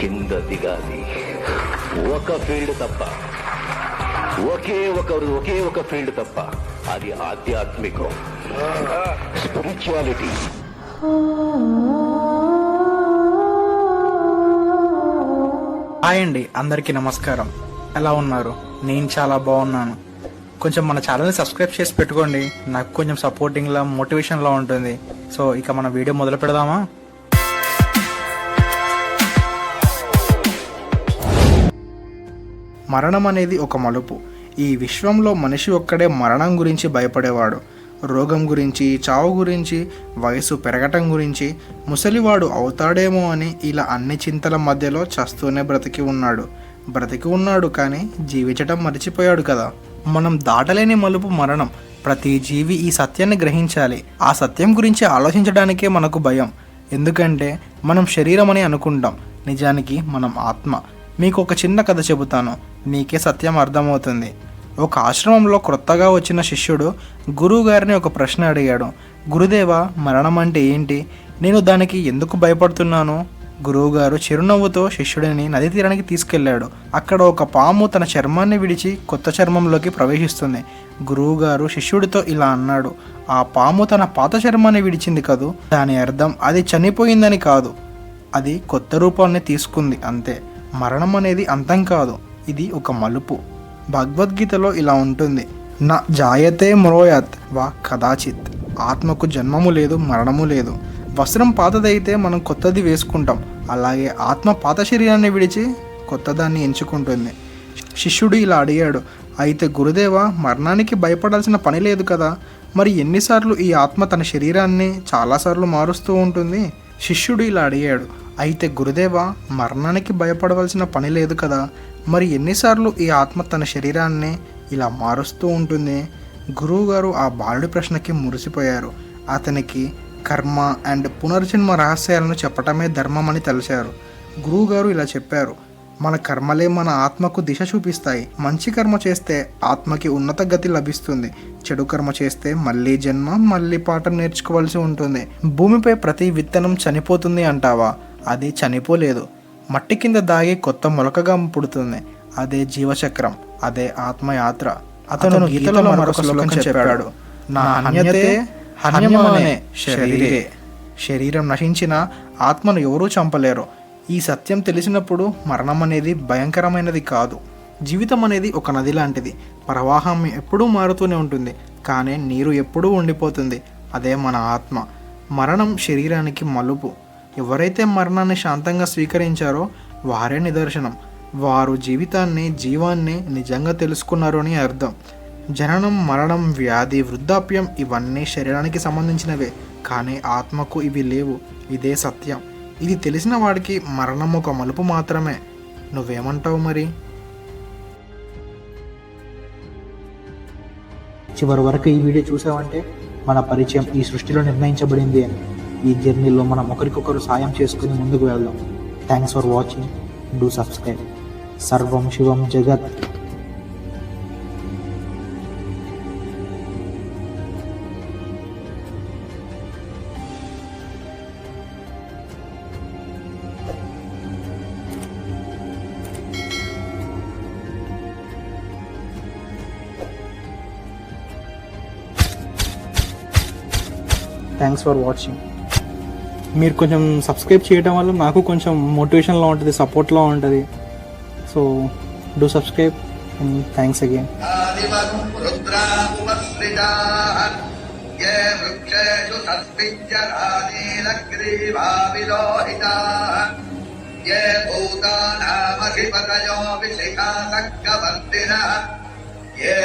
కింద దిగాలి. ఒక ఫీల్డ్ తప్ప. ఒకే ఒక ఒకే ఒక ఫీల్డ్ తప్ప. అది ఆధ్యాత్మికం. స్పిరిచువాలిటీ. హాయ్ అండి అందరికీ నమస్కారం. ఎలా ఉన్నారు? నేను చాలా బాగున్నాను. కొంచెం మన ఛానల్ని సబ్స్క్రైబ్ చేసి పెట్టుకోండి. నాకు కొంచెం సపోర్టింగ్లా మోటివేషన్లా ఉంటుంది. సో ఇక మన వీడియో మొదలు పెడదామా? మరణం అనేది ఒక మలుపు. ఈ విశ్వంలో మనిషి ఒక్కడే మరణం గురించి భయపడేవాడు. రోగం గురించి చావు గురించి వయసు పెరగటం గురించి ముసలివాడు అవుతాడేమో అని ఇలా అన్ని చింతల మధ్యలో చస్తూనే బ్రతికి ఉన్నాడు. బ్రతికి ఉన్నాడు కానీ జీవించటం మర్చిపోయాడు కదా. మనం దాటలేని మలుపు మరణం. ప్రతి జీవి ఈ సత్యాన్ని గ్రహించాలి. ఆ సత్యం గురించి ఆలోచించడానికే మనకు భయం. ఎందుకంటే మనం శరీరం అని అనుకుంటాం. నిజానికి మనం ఆత్మ. మీకు ఒక చిన్న కథ చెబుతాను. మీకే సత్యం అర్థమవుతుంది. ఒక ఆశ్రమంలో క్రొత్తగా వచ్చిన శిష్యుడు గురువుగారిని ఒక ప్రశ్న అడిగాడు. గురుదేవ మరణం అంటే ఏంటి? నేను దానికి ఎందుకు భయపడుతున్నాను? గురువుగారు చిరునవ్వుతో శిష్యుడిని నది తీరానికి తీసుకెళ్ళాడు అక్కడ ఒక పాము తన చర్మాన్ని విడిచి కొత్త చర్మంలోకి ప్రవేశిస్తుంది. గురువుగారు శిష్యుడితో ఇలా అన్నాడు. ఆ పాము తన పాత చర్మాన్ని విడిచింది కదూ? దాని అర్థం అది చనిపోయిందని కాదు. అది కొత్త రూపాన్ని తీసుకుంది అంతే. మరణం అనేది అంతం కాదు. ఇది ఒక మలుపు. భగవద్గీతలో ఇలా ఉంటుంది. నా జాయతే మ్రోయత్ వా కదాచిత్. ఆత్మకు జన్మము లేదు మరణము లేదు. వస్త్రం పాతదైతే మనం కొత్తది వేసుకుంటాం. అలాగే ఆత్మ పాత శరీరాన్ని విడిచి కొత్తదాన్ని ఎంచుకుంటుంది. శిష్యుడు ఇలా అడిగాడు అయితే గురుదేవ మరణానికి భయపడాల్సిన పని లేదు కదా? మరి ఎన్నిసార్లు ఈ ఆత్మ తన శరీరాన్ని చాలాసార్లు మారుస్తూ ఉంటుంది? శిష్యుడు ఇలా అడిగాడు అయితే గురుదేవ మరణానికి భయపడవలసిన పని లేదు కదా. మరి ఎన్నిసార్లు ఈ ఆత్మ తన శరీరాన్ని ఇలా మారుస్తూ ఉంటుంది? గురువుగారు ఆ బాలుడి ప్రశ్నకి మురిసిపోయారు. అతనికి కర్మ అండ్ పునర్జన్మ రహస్యాలను చెప్పటమే ధర్మం అని తెలిసారు గురువుగారు ఇలా చెప్పారు. మన కర్మలే మన ఆత్మకు దిశ చూపిస్తాయి. మంచి కర్మ చేస్తే ఆత్మకి ఉన్నత గతి లభిస్తుంది. చెడు కర్మ చేస్తే మళ్ళీ జన్మ మళ్ళీ పాఠం నేర్చుకోవాల్సి ఉంటుంది. భూమిపై ప్రతి విత్తనం చనిపోతుంది అంటావా? అది చనిపోలేదు. మట్టి కింద దాగి కొత్త మొలకగా పుడుతుంది. అదే జీవచక్రం అదే ఆత్మయాత్ర. అతను గీతలో మరొక శ్లోకం చెప్పాడు. నా హన్యమానే శరీరే. శరీరం నశించిన ఆత్మను ఎవరూ చంపలేరు. ఈ సత్యం తెలిసినప్పుడు మరణం అనేది భయంకరమైనది కాదు. జీవితం అనేది ఒక నది లాంటిది. ప్రవాహం ఎప్పుడూ మారుతూనే ఉంటుంది. కానీ నీరు ఎప్పుడూ ఉండిపోతుంది. అదే మన ఆత్మ. మరణం శరీరానికి మలుపు. ఎవరైతే మరణాన్ని శాంతంగా స్వీకరించారో వారే నిదర్శనం. వారు జీవితాన్ని జీవాన్ని నిజంగా తెలుసుకున్నారు అని అర్థం. జననం మరణం వ్యాధి వృద్ధాప్యం ఇవన్నీ శరీరానికి సంబంధించినవే. కానీ ఆత్మకు ఇవి లేవు. ఇదే సత్యం. ఇది తెలిసిన వాడికి మరణం ఒక మలుపు మాత్రమే. నువ్వేమంటావు మరి? చివరి వరకు ఈ వీడియో చూసావంటే మన పరిచయం ఈ సృష్టిలో నిర్ణయించబడింది అని. ఈ జర్నీలో మనం ఒకరికొకరు సాయం చేసుకుని ముందుకు వెళ్దాం. Thanks for watching do subscribe సర్వం శివం జగత్. థ్యాంక్స్ ఫర్ వాచింగ్ మీరు కొంచెం సబ్స్క్రైబ్ చేయడం వల్ల నాకు కొంచెం మోటివేషన్లో ఉంటుంది సపోర్ట్లో ఉంటుంది so do subscribe thanks again आदिवम् रुद्रामुपसृजाः ये वृक्षेषु सस्मिञ्जरानीलग्रीवा विलोहिताः ये भूतानामधिपतयो विशिखासक्कवर्तिनः ये